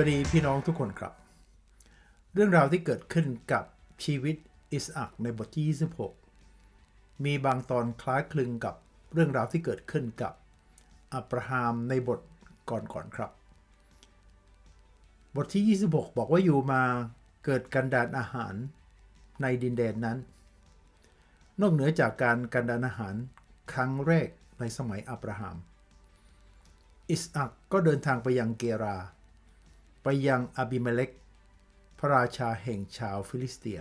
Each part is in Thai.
วัสดีพี่น้องทุกคนครับ เรื่องราวที่เกิดขึ้นกับชีวิตอิสอักในบทที่ 26 มีบางตอนคล้ายคลึงกับเรื่องราวที่เกิดขึ้นกับอับราฮัมในบทก่อนๆครับ บทที่ 26 บอกว่าอยู่มาเกิดกันดานอาหารในดินแดนนั้น นอกเหนือจากการกันดานอาหารครั้งแรกในสมัยอับราฮัม อิสอักก็เดินทางไปยังเกรา ไปยังอาบิเมเลกพระราชาแห่งชาวฟิลิสเตีย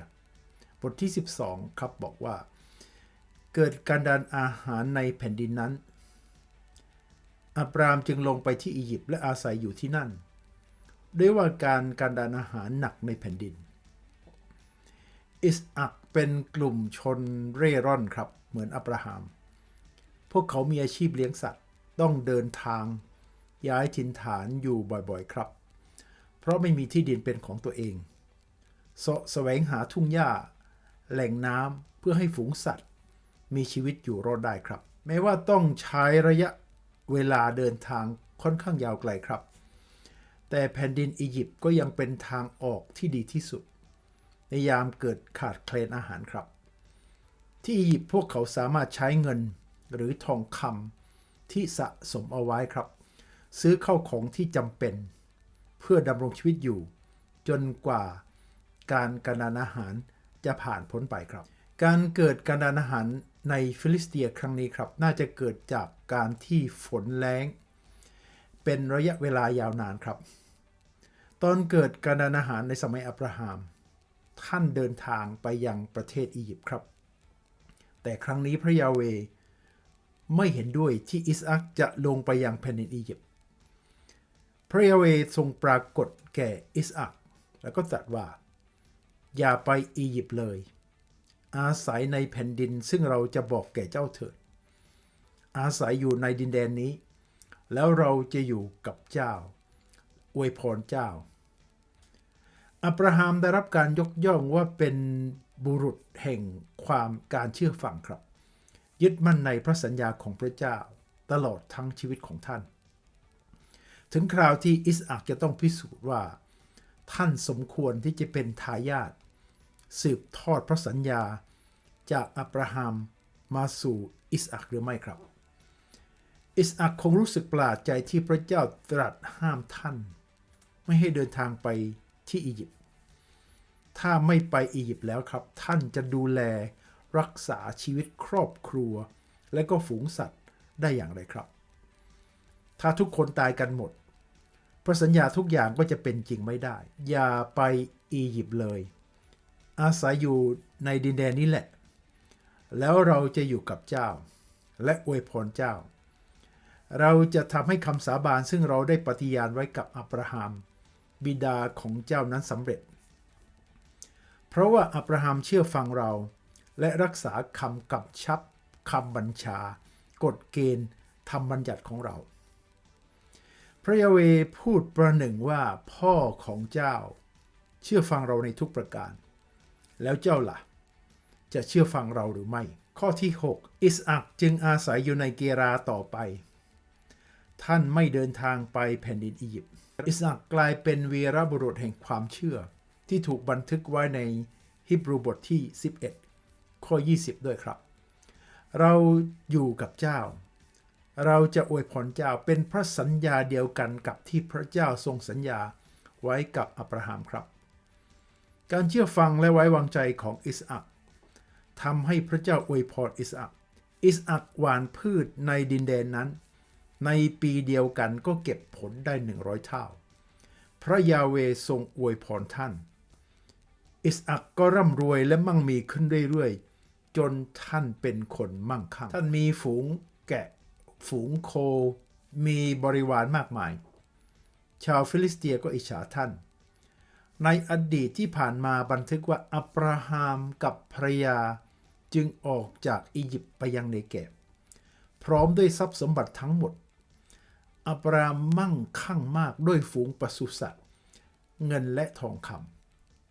บทที่ 12 ครับบอกว่า เกิดการดานอาหารในแผ่นดินนั้นอับรามจึงลงไปที่อียิปต์และอาศัยอยู่ที่นั่น ด้วยว่าการการดานอาหารหนักในแผ่นดิน อิสอักเป็นกลุ่มชนเร่ร่อนครับ เหมือนอับราฮัม พวกเขามีอาชีพเลี้ยงสัตว์ ต้องเดินทาง ย้ายถิ่นฐานอยู่บ่อยๆครับ ราะไม่มีที่ดินเป็นของตัวเองเสแสวงหาทุ่งหญ้า แหล่งน้ำเพื่อให้ฝูงสัตว์ มีชีวิตอยู่รอดได้ครับ แม้ว่าต้องใช้ระยะเวลาเดินทางค่อนข้างยาวไกลครับ แต่แผ่นดินอียิปต์ก็ยังเป็นทางออกที่ดีที่สุด ในยามเกิดขาดแคลนอาหารครับ ที่อียิปต์พวกเขาสามารถใช้เงินหรือทองคำที่สะสมเอาไว้ครับ ซื้อเข้าของที่จำเป็น พื่อดำรงชีวิตอยู่ จนกว่าการการดานอาหารจะผ่านพ้นไปครับ การเกิดการดานอาหารในฟิลิสเตียครั้งนี้ครับ น่าจะเกิดจากการที่ฝนแล้ง เป็นระยะเวลายาวนานครับ ตอนเกิดการดานอาหารในสมัยอับราฮัมท่านเดินทางไปยังประเทศอียิปต์ครับ แต่ครั้งนี้พระยาเวไม่เห็นด้วยที่อิสอักจะลงไปยังแผ่นดินอียิปต์ พระยาเวห์ทรงปรากฏแก่อิสอักแล้วก็ตรัสว่า อย่าไปอียิปต์เลย อาศัยในแผ่นดินซึ่งเราจะบอกแก่เจ้าเถิด อาศัยอยู่ในดินแดนนี้ แล้วเราจะอยู่กับเจ้า อวยพรเจ้า อับราฮัมได้รับการยกย่องว่าเป็นบุรุษแห่งความการเชื่อฟังครับ ยึดมั่นในพระสัญญาของพระเจ้าตลอดทั้งชีวิตของท่าน ถึงคราวที่อิสอักจะต้องพิสูจน์ว่า ท่านสมควรที่จะเป็นทายาทสืบทอดพระสัญญา จากอับราฮัมมาสู่อิสอักหรือไม่ครับ อิสอักคงรู้สึกประหลาดใจที่พระเจ้าตรัสห้ามท่าน ไม่ให้เดินทางไปที่อียิปต์ถ้าไม่ไปอียิปต์แล้วครับ ท่านจะดูแลรักษาชีวิตครอบครัว และก็ฝูงสัตว์ได้อย่างไรครับ ถ้าทุกคนตายกันหมดพระสัญญาทุกอย่างก็จะเป็นจริงไม่ได้ อย่าไปอียิปต์เลย อาศัยอยู่ในดินแดนนี้แหละ แล้วเราจะอยู่กับเจ้า และอวยพรเจ้า เราจะทำให้คำสาบานซึ่งเราได้ปฏิญาณไว้กับอับราฮัม บิดาของเจ้านั้นสำเร็จ เพราะว่าอับราฮัมเชื่อฟังเรา และรักษาคำกับชับคำบัญชากฎเกณฑ์ทำบัญญัติของเรา ระยาเวพูดประหนึ่งว่าพ่อของเจ้า เชื่อฟังเราในทุกประการ แล้วเจ้าล่ะ จะเชื่อฟังเราหรือไม่ ข้อที่ 6 อิสอักจึงอาศัยอยู่ในเกราต่อไป ท่านไม่เดินทางไปแผ่นดินอียิปต์อิสอักกลายเป็นวีรบุรุษแห่งความเชื่อ ที่ถูกบันทึกไว้ในฮิบรูบทที่ 11 ข้อ 20 ด้วยครับ เราอยู่กับเจ้า เราจะอวยพรเจ้าเป็นพระสัญญาเดียวกันกับที่พระเจ้าทรงสัญญาไว้กับอับราฮัมครับ การเชื่อฟังและไว้วางใจของอิสอักทำให้พระเจ้าอวยพรอิสอักอิสอักหว่านพืชในดินแดนนั้น ในปีเดียวกันก็เก็บผลได้ 100 เท่า พระยาเวทรงอวยพรท่าน อิสอักก็ร่ำรวยและมั่งมีขึ้นเรื่อยๆ จนท่านเป็นคนมั่งคั่ง ท่านมีฝูงแกะ ฝูงโค มีบริวารมากมาย ชาวฟิลิสเตียก็อิจฉาท่าน ในอดีตที่ผ่านมาบันทึกว่าอับราฮัมกับภรยาจึงออกจากอียิปต์ไปยังเนเกบพร้อมด้วยทรัพย์สมบัติทั้งหมด อับราฮัมมั่งคั่งมากด้วยฝูงปศุสัตว์ เงินและทองค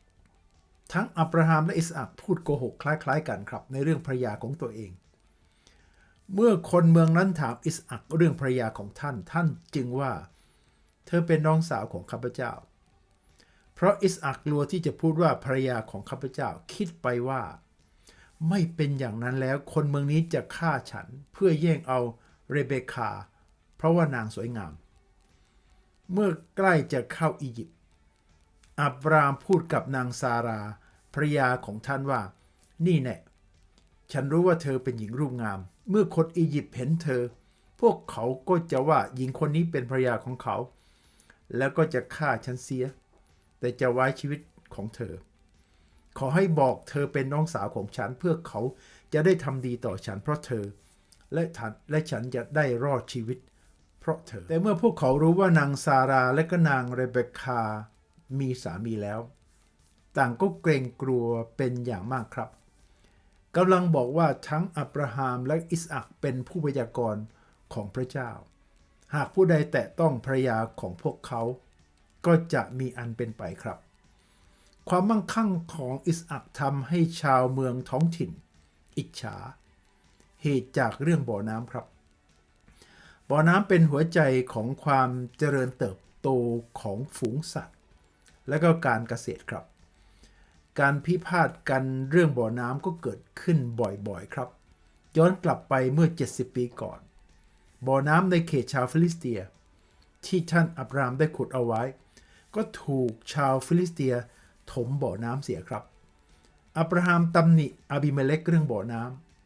ำทั้งอับราฮัมและอิสอักพูดโกหกคล้ายๆกันครับในเรื่องภรยาของตัวเอง เมื่อคนเมืองนั้นถามอิสอักเรื่องภรรยาของท่าน ท่านจึงว่า เธอเป็นน้องสาวของข้าพเจ้า เพราะอิสอักกลัวที่จะพูดว่าภรรยาของข้าพเจ้าคิดไปว่า ไม่เป็นอย่างนั้นแล้วคนเมืองนี้จะฆ่าฉันเพื่อแย่งเอาเรเบคา เพราะว่านางสวยงาม เมื่อใกล้จะเข้าอียิปต์อับรามพูดกับนางซาราภรรยาของท่านว่า นี่แน่ฉันรู้ว่าเธอเป็นหญิงรูปงาม เมื่อคนอียิปต์เห็นเธอ พวกเขาก็จะว่าหญิงคนนี้เป็นภรรยาของเขา แล้วก็จะฆ่าฉันเสีย แต่จะไว้ชีวิตของเธอ ขอให้บอกเธอเป็นน้องสาวของฉันเพื่อเขาจะได้ทำดีต่อฉันเพราะเธอ และฉันและฉันจะได้รอดชีวิต เพราะเธอ แต่เมื่อพวกเขารู้ว่านางซาราและก็นางเรเบคามีสามีแล้ว ต่างก็เกรงกลัวเป็นอย่างมากครับ กำลังบอกว่าทั้งอับราฮัมและอิสอักเป็นผู้พยากรณ์ของพระเจ้า หากผู้ใดแตะต้องภรรยาของพวกเขา ก็จะมีอันเป็นไปครับ ความมั่งคั่งของอิสอักทำให้ชาวเมืองท้องถิ่น อิจฉา เหตุจากเรื่องบ่อน้ำครับ บ่อน้ำเป็นหัวใจของความเจริญเติบโตของฝูงสัตว์ และก็การเกษตรครับ การพิพาทกันเรื่องบ่อน้ำก็เกิดขึ้นบ่อยๆครับ ย้อนกลับไปเมื่อ 70 ปีก่อน บ่อน้ำในเขตชาวฟิลิสเตีย ที่ท่านอับรามได้ขุดเอาไว้ ก็ถูกชาวฟิลิสเตียถมบ่อน้ำเสียครับ อับราฮัมตำหนิอาบิเมเลกเรื่องบ่อน้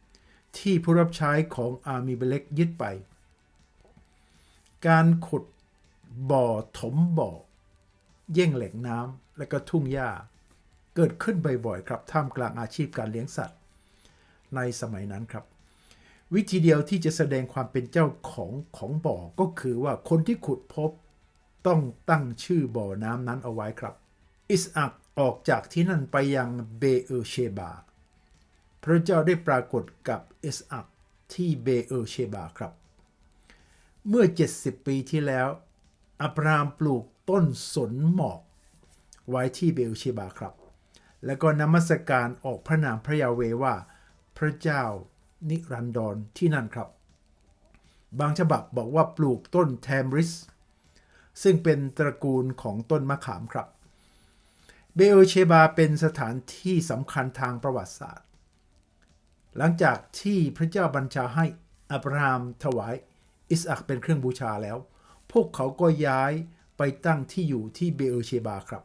ำที่ผู้รับใช้ของอาบิเมเลกยึดไป การขุดบ่อถมบ่อแย่งแหล่งน้ำและก็ทุ่งหญ้า เกิดขึ้นบ่อยๆครับท่ามกลางอาชีพการเลี้ยงสัตว์ ในสมัยนั้นครับ วิธีเดียวที่จะแสดงความเป็นเจ้าของของบ่อก็คือว่าคนที่ขุดพบต้องตั้งชื่อบ่อน้ำนั้นเอาไว้ครับ อิสอักออกจากที่นั่นไปยังเบเอเชบา พระเจ้าได้ปรากฏกับอิสอักที่เบเอเชบาครับ เมื่อ 70 ปีที่แล้ว อับรามปลูกต้นสนหมอก ไว้ที่เบลเชบาครับ แล้วก็นมัสการออกพระนามพระยาเวว่า พระเจ้านิรันดรที่นั่นครับ บางฉบับบอกว่าปลูกต้นแทมริส ซึ่งเป็นตระกูลของต้นมะขามครับ เบโอเชบาเป็นสถานที่สำคัญทางประวัติศาสตร์ หลังจากที่พระเจ้าบัญชาให้อับราฮัมถวายอิสอักเป็นเครื่องบูชาแล้ว พวกเขาก็ย้ายไปตั้งที่อยู่ที่เบโอเชบาครับ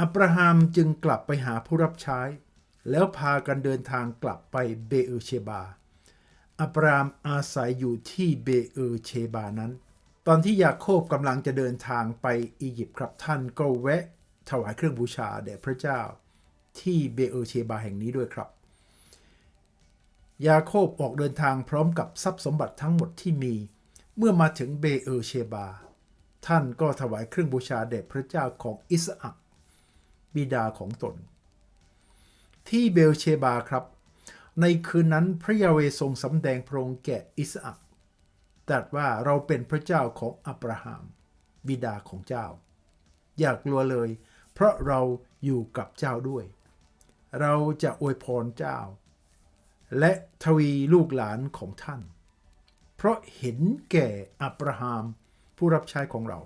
อับราฮัมจึงกลับไปหาผู้รับใช้ แล้วพากันเดินทางกลับไปเบโอเชบา อับรามอาศัยอยู่ที่เบเอเชบานั้น ตอนที่ยาโคบกำลังจะเดินทางไปอียิปต์ครับท่านก็แวะถวายเครื่องบูชาแด่พระเจ้า ที่เบเอเชบาแห่งนี้ด้วยครับ ยาโคบออกเดินทางพร้อมกับทรัพย์สมบัติทั้งหมดที่มี เมื่อมาถึงเบเออเชบา ท่านก็ถวายเครื่องบูชาแด่พระเจ้าของอิสอัก บิดาของตน ที่เบลเชบาครับ ในคืนนั้นพระยาเวทรงสำแดงพระองค์แก่อิสอักตรัสว่าเราเป็นพระเจ้าของอับราฮัมบิดาของเจ้า อย่ากลัวเลย เพราะเราอยู่กับเจ้าด้วย เราจะอวยพรเจ้า และทวีลูกหลานของท่าน เพราะเห็นแก่อับราฮัมผู้รับใช้ของเรา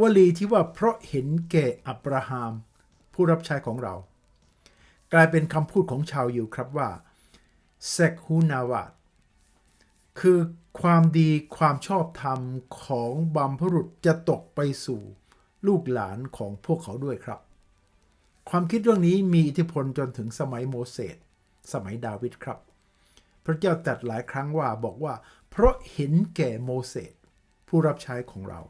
วลีที่ว่าเพราะเห็นแก่อับราฮัมผู้รับใช้ของเรา กลายเป็นคำพูดของชาวยิวครับว่าเซกฮูนาวาดคือความดีความชอบธรรมของบัมพุรุษจะตกไปสู่ลูกหลานของพวกเขาด้วยครับ ความคิดเรื่องนี้มีอิทธิพลจนถึงสมัยโมเสสสมัยดาวิดครับ พระเจ้าตรัสหลายครั้งว่าบอกว่า เพราะเห็นแก่โมเสสผู้รับใช้ของเรา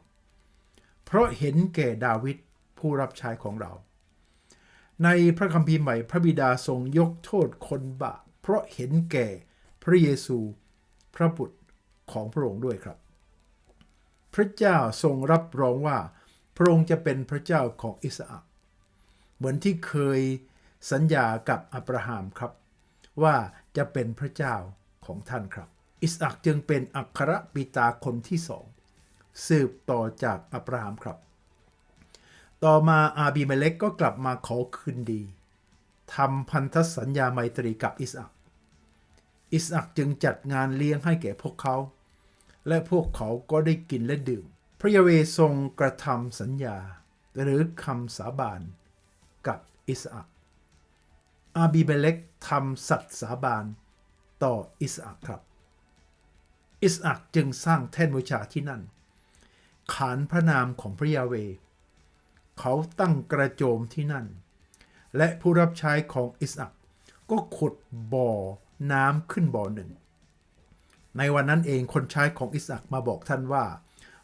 เพราะเห็นแก่ดาวิดผู้รับใช้ของเรา ในพระคัมภีร์ใหม่พระบิดาทรงยกโทษคนบาปเพราะเห็นแก่พระเยซูพระบุตรของพระองค์ด้วยครับ พระเจ้าทรงรับรองว่าพระองค์จะเป็นพระเจ้าของอิสอักเหมือนที่เคยสัญญากับอับราฮัมครับ ว่าจะเป็นพระเจ้าของท่านครับ อิสอักจึงเป็นอัครบิดาคนที่สอง สืบต่อจากอับราฮัมครับ ต่อมาอาบีเมเลกก็กลับมาขอคืนดีทำพันธสัญญาไมตรีกับอิสอักอิสอักจึงจัดงานเลี้ยงให้แก่พวกเขา และพวกเขาก็ได้กินและดื่ม พระยาเวทรงกระทำสัญญา หรือคำสาบานกับอิสอักอาบีเบเล็กทำสัตย์สาบานต่ออิสอักครับ อิสอักจึงสร้างแท่นบูชาที่นั่น ขานพระนามของพระยาเว เขาตั้งกระโจมที่นั่น และผู้รับใช้ของอิสอักก็ขุดบ่อน้ำขึ้นบ่อหนึ่ง ในวันนั้นเองคนใช้ของอิสอักมาบอกท่านว่า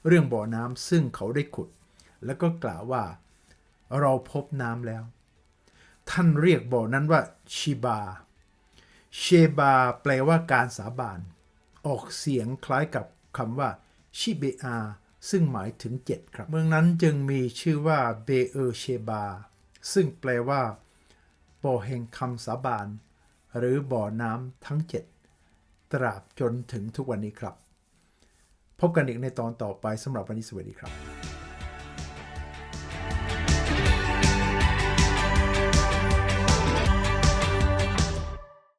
เรื่องบ่อน้ำซึ่งเขาได้ขุด แล้วก็กล่าวว่า เราพบน้ำแล้ว ท่านเรียกบ่อนั้นว่าชิบา เชบาแปลว่าการสาบาน ออกเสียงคล้ายกับคำว่าชิเบอา ซึ่งหมายถึงเจ็ดครับ เมืองนั้นจึงมีชื่อว่าเบเอเชบา ซึ่งแปลว่า บ่อแห่งคำสาบาน หรือบ่อน้ำทั้งเจ็ดตราบจนถึงทุกวันนี้ครับ พบกันอีกในตอนต่อไปสำหรับวันนี้สวัสดีครับ